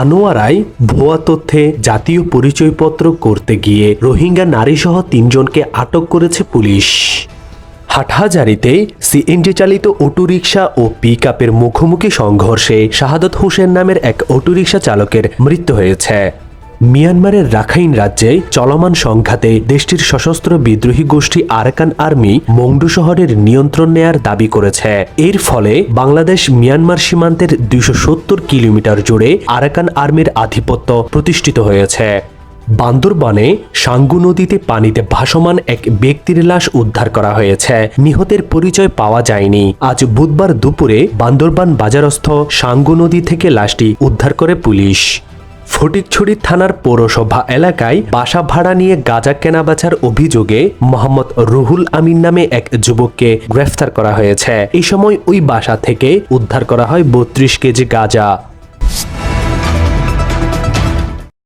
আনোয়ারায় ভুয়া তথ্যে জাতীয় পরিচয়পত্র করতে গিয়ে রোহিঙ্গা নারীসহ তিনজনকে আটক করেছে পুলিশ। হাটহাজারিতে সিএনজি চালিত অটোরিকশা ও পিক মুখোমুখি সংঘর্ষে শাহাদত হোসেন নামের এক অটোরিকশা চালকের মৃত্যু হয়েছে। মিয়ানমারের রাখাইন রাজ্যে চলমান সংঘাতে দেশটির সশস্ত্র বিদ্রোহী গোষ্ঠী আরাকান আর্মি মংডু শহরের নিয়ন্ত্রণ নেয়ার দাবি করেছে। এর ফলে বাংলাদেশ মিয়ানমার সীমান্তের দুইশো সত্তর কিলোমিটার জুড়ে আরাকান আর্মির আধিপত্য প্রতিষ্ঠিত হয়েছে। বান্দরবানে সাঙ্গু নদীতে পানিতে ভাসমান এক ব্যক্তির লাশ উদ্ধার করা হয়েছে। নিহতের পরিচয় পাওয়া যায়নি। আজ বুধবার দুপুরে বান্দরবান বাজারস্থ সাঙ্গু নদী থেকে লাশটি উদ্ধার করে পুলিশ। ফটিকছড়ি থানার পৌরসভা এলাকায় বাসা ভাড়া নিয়ে গাঁজা কেনাবেচার অভিযোগে মোহাম্মদ রুহুল আমিন নামে এক যুবককে গ্রেফতার করা হয়েছে। এই সময় ওই বাসা থেকে উদ্ধার করা হয় বত্রিশ কেজি গাঁজা।